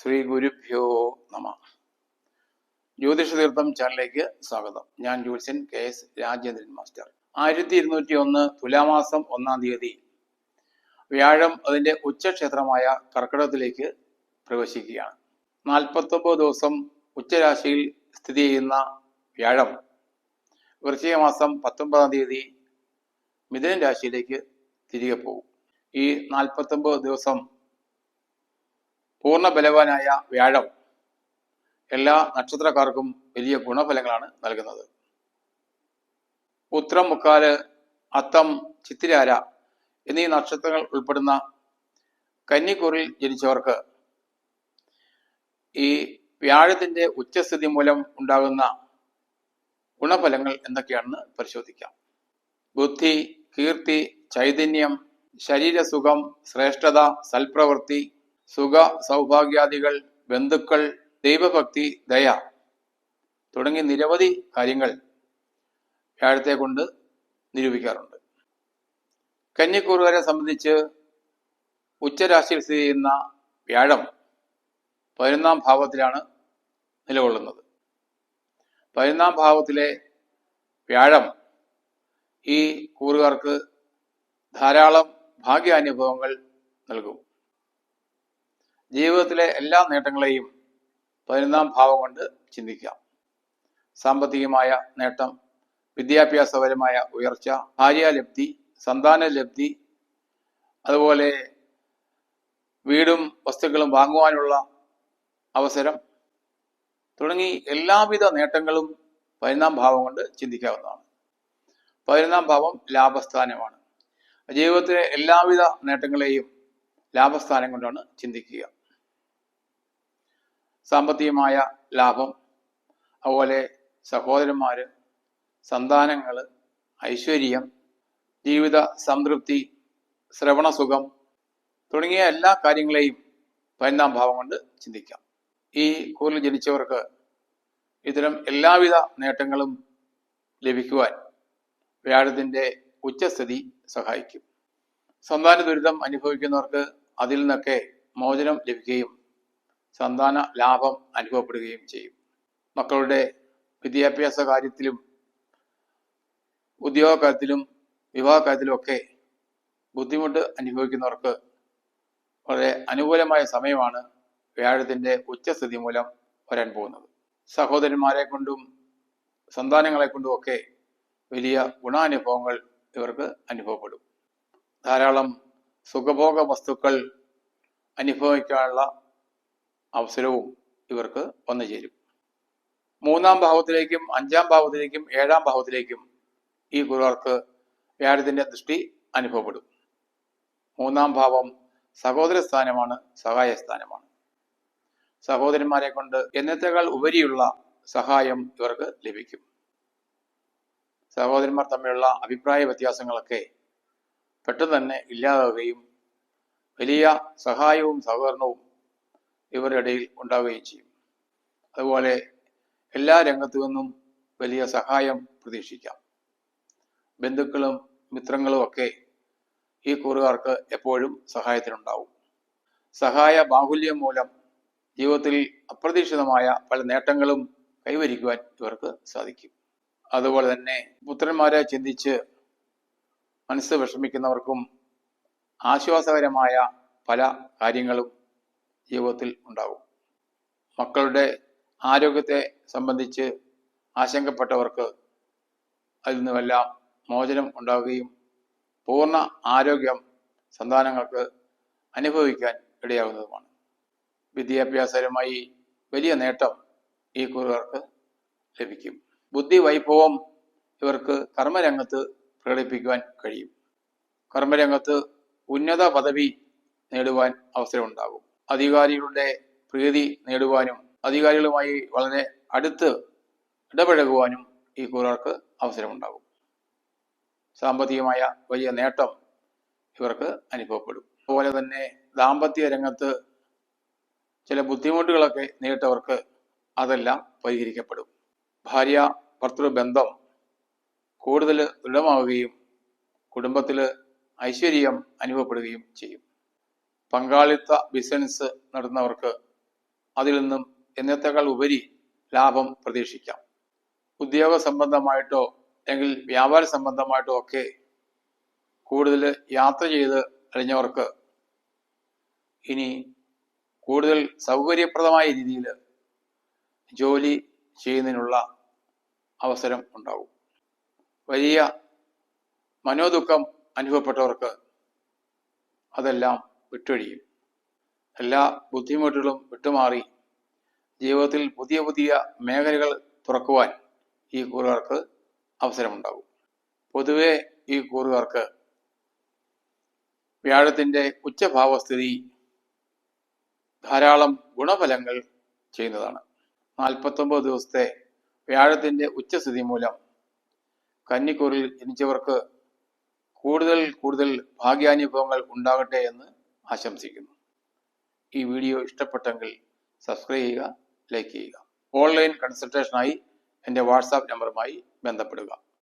ശ്രീ ഗുരുഭ്യോ നമ. ജ്യോതിഷ തീർത്ഥം ചാനലിലേക്ക് സ്വാഗതം. ഞാൻ ജ്യോത്സ്യൻ കെ എസ് രാജേന്ദ്രൻ മാസ്റ്റർ. ആയിരത്തി ഇരുന്നൂറ്റി ഒന്ന് തുലാമാസം ഒന്നാം തീയതി വ്യാഴം അതിന്റെ ഉച്ചക്ഷേത്രമായ കർക്കിടകത്തിലേക്ക് പ്രവേശിക്കുകയാണ്. നാൽപ്പത്തൊമ്പത് ദിവസം ഉച്ചരാശിയിൽ സ്ഥിതി ചെയ്യുന്ന വ്യാഴം വൃശ്ചിക മാസം പത്തൊമ്പതാം തീയതി മിഥുന രാശിയിലേക്ക് തിരികെ പോകും. ഈ നാൽപ്പത്തൊമ്പത് ദിവസം പൂർണ ബലവാനായ വ്യാഴം എല്ലാ നക്ഷത്രക്കാർക്കും വലിയ ഗുണഫലങ്ങളാണ് നൽകുന്നത്. ഉത്രം മുക്കാൽ അത്തം ചിത്തിരാര എന്നീ നക്ഷത്രങ്ങൾ ഉൾപ്പെടുന്ന കന്നിക്കൂറിൽ ജനിച്ചവർക്ക് ഈ വ്യാഴത്തിന്റെ ഉച്ചസ്ഥിതി മൂലം ഉണ്ടാകുന്ന ഗുണഫലങ്ങൾ എന്തൊക്കെയാണെന്ന് പരിശോധിക്കാം. ബുദ്ധി കീർത്തി ചൈതന്യം ശരീരസുഖം ശ്രേഷ്ഠത സൽപ്രവൃത്തി സുഖ സൗഭാഗ്യാദികൾ ബന്ധുക്കൾ ദൈവഭക്തി ദയ തുടങ്ങി നിരവധി കാര്യങ്ങൾ വ്യാഴത്തെ കൊണ്ട് നിരൂപിക്കാറുണ്ട്. കന്നിക്കൂറുകാരെ സംബന്ധിച്ച് ഉച്ചരാശിയിൽ സ്ഥിതി ചെയ്യുന്ന വ്യാഴം പതിനൊന്നാം ഭാവത്തിലാണ് നിലകൊള്ളുന്നത്. പതിനൊന്നാം ഭാവത്തിലെ വ്യാഴം ഈ കൂറുകാർക്ക് ധാരാളം ഭാഗ്യാനുഭവങ്ങൾ നൽകും. ജീവിതത്തിലെ എല്ലാ നേട്ടങ്ങളെയും പതിനൊന്നാം ഭാവം കൊണ്ട് ചിന്തിക്കാം. സാമ്പത്തികമായ നേട്ടം വിദ്യാഭ്യാസപരമായ ഉയർച്ച ഭാര്യാലബ്ധി സന്താന ലബ്ധി അതുപോലെ വീടും വസ്തുക്കളും വാങ്ങുവാനുള്ള അവസരം തുടങ്ങി എല്ലാവിധ നേട്ടങ്ങളും പതിനൊന്നാം ഭാവം കൊണ്ട് ചിന്തിക്കാവുന്നതാണ്. പതിനൊന്നാം ഭാവം ലാഭസ്ഥാനമാണ്. ജീവിതത്തിലെ എല്ലാവിധ നേട്ടങ്ങളെയും ലാഭസ്ഥാനം കൊണ്ടാണ് ചിന്തിക്കുക. സാമ്പത്തികമായ ലാഭം അതുപോലെ സഹോദരന്മാർ സന്താനങ്ങൾ ഐശ്വര്യം ജീവിത സംതൃപ്തി ശ്രവണസുഖം തുടങ്ങിയ എല്ലാ കാര്യങ്ങളെയും പതിനൊന്നാം ഭാവം കൊണ്ട് ചിന്തിക്കാം. ഈ കൂറിൽ ജനിച്ചവർക്ക് ഇത്തരം എല്ലാവിധ നേട്ടങ്ങളും ലഭിക്കുവാൻ വ്യാഴത്തിന്റെ ഉച്ചസ്ഥിതി സഹായിക്കും. സന്താന ദുരിതം അനുഭവിക്കുന്നവർക്ക് അതിൽ നിന്നൊക്കെ മോചനം ലഭിക്കുകയും സന്താന ലാഭം അനുഭവപ്പെടുകയും ചെയ്യും. മക്കളുടെ വിദ്യാഭ്യാസ കാര്യത്തിലും ഉദ്യോഗ കാര്യത്തിലും വിവാഹ കാര്യത്തിലും ഒക്കെ ബുദ്ധിമുട്ട് അനുഭവിക്കുന്നവർക്ക് വളരെ അനുകൂലമായ സമയമാണ് വ്യാഴത്തിന്റെ ഉച്ചസ്ഥിതി മൂലം വരാൻ പോകുന്നത്. സഹോദരന്മാരെ കൊണ്ടും സന്താനങ്ങളെ കൊണ്ടും ഒക്കെ വലിയ ഗുണാനുഭവങ്ങൾ ഇവർക്ക് അനുഭവപ്പെടും. ധാരാളം സുഖഭോഗ വസ്തുക്കൾ അനുഭവിക്കാനുള്ള അവസരവും ഇവർക്ക് വന്നു ചേരും. മൂന്നാം ഭാവത്തിലേക്കും അഞ്ചാം ഭാവത്തിലേക്കും ഏഴാം ഭാവത്തിലേക്കും ഈ ഗുരുവർക്ക് വ്യാഴത്തിന്റെ ദൃഷ്ടി അനുഭവപ്പെടും. മൂന്നാം ഭാവം സഹോദര സ്ഥാനമാണ് സഹായ സ്ഥാനമാണ്. സഹോദരന്മാരെ കൊണ്ട് എന്നത്തേക്കാൾ ഉപരിയുള്ള സഹായം ഇവർക്ക് ലഭിക്കും. സഹോദരന്മാർ തമ്മിലുള്ള അഭിപ്രായ വ്യത്യാസങ്ങളൊക്കെ പെട്ടെന്ന് തന്നെ ഇല്ലാതാവുകയും വലിയ സഹായവും സഹകരണവും ഇവരുടെ ഇടയിൽ ഉണ്ടാവുകയും ചെയ്യും. അതുപോലെ എല്ലാ രംഗത്തു നിന്നും വലിയ സഹായം പ്രതീക്ഷിക്കാം. ബന്ധുക്കളും മിത്രങ്ങളും ഒക്കെ ഈ കൂറുകാർക്ക് എപ്പോഴും സഹായത്തിനുണ്ടാവും. സഹായ ബാഹുല്യം മൂലം ജീവിതത്തിൽ അപ്രതീക്ഷിതമായ പല നേട്ടങ്ങളും കൈവരിക്കുവാൻ ഇവർക്ക് സാധിക്കും. അതുപോലെ തന്നെ പുത്രന്മാരെ ചിന്തിച്ച് മനസ്സ് വിഷമിക്കുന്നവർക്കും ആശ്വാസകരമായ പല കാര്യങ്ങളും ജീവിതത്തിൽ ഉണ്ടാവും. മക്കളുടെ ആരോഗ്യത്തെ സംബന്ധിച്ച് ആശങ്കപ്പെട്ടവർക്ക് അതിൽ നിന്നുമെല്ലാം മോചനം ഉണ്ടാവുകയും പൂർണ ആരോഗ്യം സന്താനങ്ങൾക്ക് അനുഭവിക്കാൻ ഇടയാകുന്നതുമാണ്. വിദ്യാഭ്യാസപരമായി വലിയ നേട്ടം ഈ കുറുകാർക്ക് ലഭിക്കും. ബുദ്ധി വൈഭവം ഇവർക്ക് കർമ്മരംഗത്ത് പ്രകടിപ്പിക്കുവാൻ കഴിയും. കർമ്മരംഗത്ത് ഉന്നത പദവി നേടുവാൻ അവസരമുണ്ടാകും. അധികാരികളുടെ പ്രീതി നേടുവാനും അധികാരികളുമായി വളരെ അടുത്ത് ഇടപഴകുവാനും ഈ കൂറർക്ക് അവസരമുണ്ടാകും. സാമ്പത്തികമായ വലിയ നേട്ടം ഇവർക്ക് അനുഭവപ്പെടും. അതുപോലെ തന്നെ ദാമ്പത്യ രംഗത്ത് ചില ബുദ്ധിമുട്ടുകളൊക്കെ നേരിട്ടവർക്ക് അതെല്ലാം പരിഹരിക്കപ്പെടും. ഭാര്യ ഭർത്തൃ ബന്ധം കൂടുതൽ ദൃഢമാവുകയും കുടുംബത്തിൽ ഐശ്വര്യം അനുഭവപ്പെടുകയും ചെയ്യും. പങ്കാളിത്ത ബിസിനസ് നടത്തുന്നവർക്ക് അതിൽ നിന്നും എന്നത്തേക്കാൾ ഉപരി ലാഭം പ്രതീക്ഷിക്കാം. ഉദ്യോഗ സംബന്ധമായിട്ടോ അല്ലെങ്കിൽ വ്യാപാര സംബന്ധമായിട്ടോ ഒക്കെ കൂടുതൽ യാത്ര ചെയ്ത് കഴിഞ്ഞവർക്ക് ഇനി കൂടുതൽ സൗകര്യപ്രദമായ രീതിയിൽ ജോലി ചെയ്യുന്നതിനുള്ള അവസരം ഉണ്ടാകും. വലിയ മനോദുഃഖം അനുഭവപ്പെട്ടവർക്ക് അതെല്ലാം വിട്ടൊഴിയും. എല്ലാ ബുദ്ധിമുട്ടുകളും വിട്ടുമാറി ജീവിതത്തിൽ പുതിയ പുതിയ മേഖലകൾ തുറക്കുവാൻ ഈ കൂറുകാർക്ക് അവസരമുണ്ടാകും. പൊതുവെ ഈ കൂറുകാർക്ക് വ്യാഴത്തിന്റെ ഉച്ചഭാവസ്ഥിതി ധാരാളം ഗുണഫലങ്ങൾ ചെയ്യുന്നതാണ്. നാൽപ്പത്തൊമ്പത് ദിവസത്തെ വ്യാഴത്തിന്റെ ഉച്ചസ്ഥിതി മൂലം കന്നിക്കൂറിൽ ജനിച്ചവർക്ക് കൂടുതൽ കൂടുതൽ ഭാഗ്യാനുഭവങ്ങൾ ഉണ്ടാകട്ടെ എന്ന് ആശംസിക്കുന്നു. ഈ വീഡിയോ ഇഷ്ടപ്പെട്ടെങ്കിൽ സബ്സ്ക്രൈബ് ചെയ്യുക ലൈക്ക് ചെയ്യുക. ഓൺലൈൻ കൺസൾട്ടേഷനായി എന്റെ വാട്സാപ്പ് നമ്പറുമായി ബന്ധപ്പെടുക.